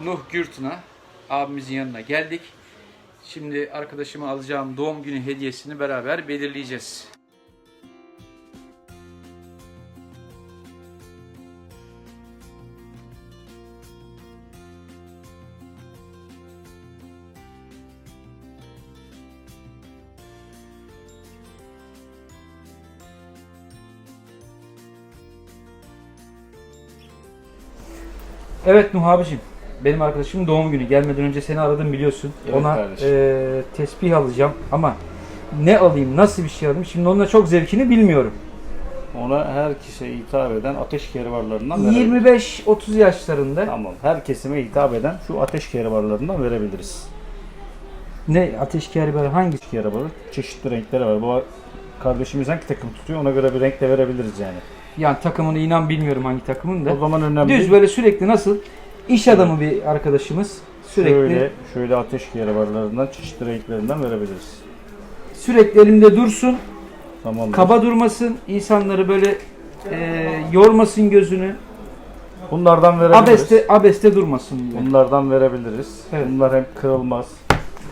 Nuh Gürtün'a abimizin yanına geldik. Şimdi arkadaşıma alacağım doğum günü hediyesini beraber belirleyeceğiz. Evet Nuh abicim. Benim arkadaşımın doğum günü. Gelmeden önce seni aradım biliyorsun. Evet Ona kardeşim. eee, tesbih alacağım ama ne alayım, nasıl bir şey alayım? Şimdi onun da çok zevkini bilmiyorum. Ona her kişiye hitap eden ateş kerivarlarından verebiliriz. 25-30 yaşlarında. Tamam. Her kesime hitap eden şu ateş kerivarlarından verebiliriz. Ne ateşkârı böyle hangi? Ateş kerivarı çeşitli renkleri var. Bu kardeşimiz hangi takım tutuyor ona göre bir renk de verebiliriz yani. Yani takımını inan bilmiyorum hangi takımın da. O zaman önemli Düz değil. böyle sürekli nasıl? İş adamı bir arkadaşımız. Sürekli Şöyle, şöyle ateş kerivarlarından çeşitli renklerinden verebiliriz. sürekli elimde dursun. Tamam. Kaba durmasın. insanları böyle eee, yormasın gözünü. Bunlardan verebiliriz. Abeste abeste durmasın diye. Bunlardan verebiliriz. Evet. Bunlar hem kırılmaz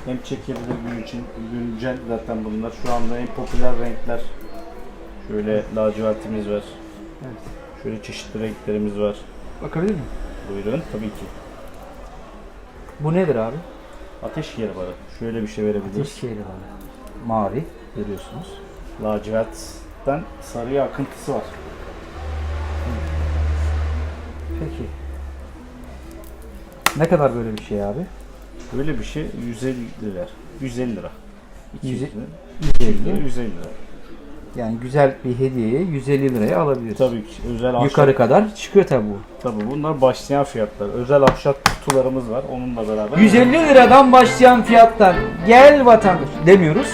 hem çekebilir gün için. Güncel zaten bunlar. Şu anda en popüler renkler. Şöyle lacivertimiz var. Evet. Şöyle çeşitli renklerimiz var. Bakabilir miyim? Buyurun tabii ki. Bu nedir abi? Ateş yeri var. Şöyle bir şey verebiliriz. Ateş şeyleri var. Mavi görüyorsunuz. Lacivertten sarıya akıntısı var. Peki. Ne kadar böyle bir şey abi? Böyle bir şey 150 lira. 150 lira. 200 Yüze- lira. 150. 150 lira. Yani güzel bir hediyeyi 150 liraya alabiliriz. Tabii ki özel ahşap. Yukarı kadar çıkıyor tabi bu. Tabii bunlar başlayan fiyatlar. Özel ahşap kutularımız var onunla beraber. 150 liradan başlayan fiyattan gel vatandaş demiyoruz.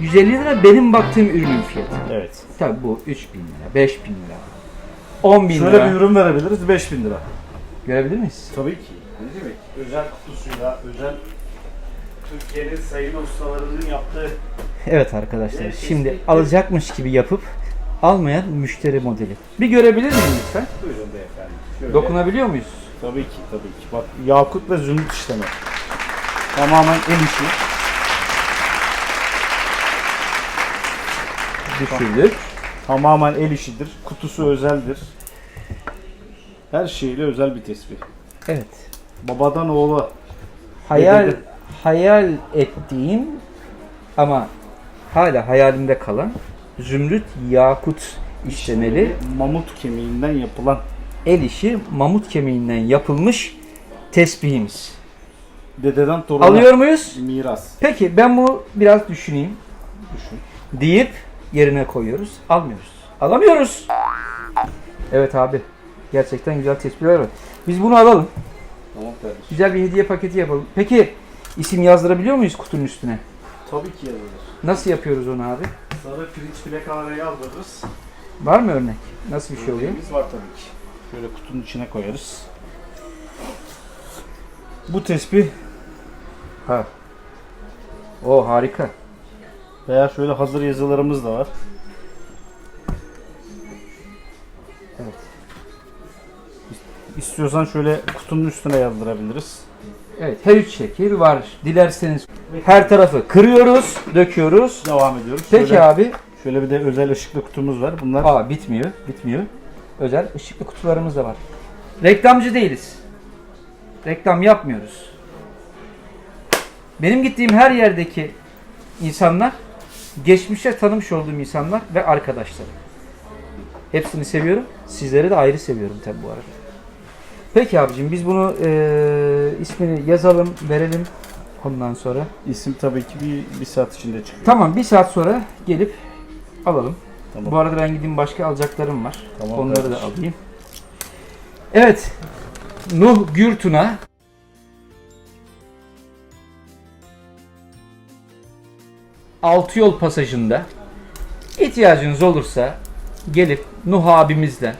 150 lira benim baktığım ürünün fiyatı. Evet. Tabi bu 3000 lira, 5000 lira, 10 bin Şöyle lira. bir ürün verebiliriz 5000 lira. Görebilir miyiz? Tabii ki. Ne demek? Özel kutusuyla, özel Türkiye'nin sayılı ustalarının yaptığı Evet arkadaşlar Evet, şimdi kesinlikle. alacakmış gibi yapıp almayan müşteri modeli. Bir görebilir miyim lütfen? buyurun beyefendi. Şöyle. Dokunabiliyor muyuz? Tabii ki, tabii ki. Bak yakut ve zümrüt işlemi. Tamamen el işi. Düşürdük. Tamamen el işidir. Kutusu özeldir. Her şeyle özel bir tespih. Evet. Babadan oğula. Hayal Dedede. Hayal ettiğim ama hala hayalimde kalan zümrüt yakut işlemeli Mamut kemiğinden yapılan el işi mamut kemiğinden yapılmış tesbihimiz. dededen toruna Alıyor muyuz? miras. Peki ben bu biraz düşüneyim Düşün. deyip yerine koyuyoruz. Almıyoruz. Alamıyoruz. Evet abi. Gerçekten güzel tespihler var. Biz bunu alalım. Tamam kardeşim. Güzel bir hediye paketi yapalım. Peki isim yazdırabiliyor muyuz kutunun üstüne? Tabii ki yazılır. Nasıl yapıyoruz onu abi? Sarı pirinç plakaları yazdırırız. Var mı örnek? Nasıl bir şey oluyor? Örneğimiz var tabii ki. Şöyle kutunun içine koyarız. Bu tespih Ha. O harika. veya şöyle hazır yazılarımız da var. Evet. İstiyorsan şöyle kutunun üstüne yazdırabiliriz. Evet her üç şekil var. Dilerseniz her tarafı kırıyoruz, döküyoruz. Devam ediyoruz. Peki şöyle, abi. Şöyle bir de özel ışıklı kutumuz var. Bunlar Aa bitmiyor, bitmiyor. Özel ışıklı kutularımız da var. Reklamcı değiliz. Reklam yapmıyoruz. Benim gittiğim her yerdeki insanlar geçmişte tanımış olduğum insanlar ve arkadaşlarım. Hepsini seviyorum. Sizleri de ayrı seviyorum tabi bu arada. Peki abicim biz bunu eee, ismini yazalım, verelim ondan sonra. isim tabii ki bir, bir saat içinde çıkıyor. Tamam bir saat sonra gelip alalım. Tamam. Bu arada ben gideyim başka alacaklarım var. Tamam Onları da kardeşim. alayım. Evet. Nuh Gürtun'a Altı yol pasajında ihtiyacınız olursa gelip Nuh abimizle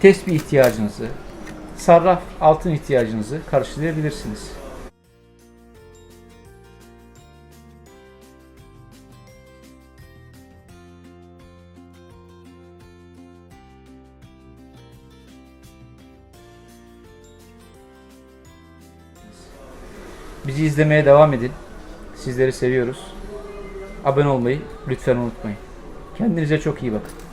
tespih ihtiyacınızı, sarraf altın ihtiyacınızı karşılayabilirsiniz. Bizi izlemeye devam edin. Sizleri seviyoruz. Abone olmayı lütfen unutmayın. Kendinize çok iyi bakın.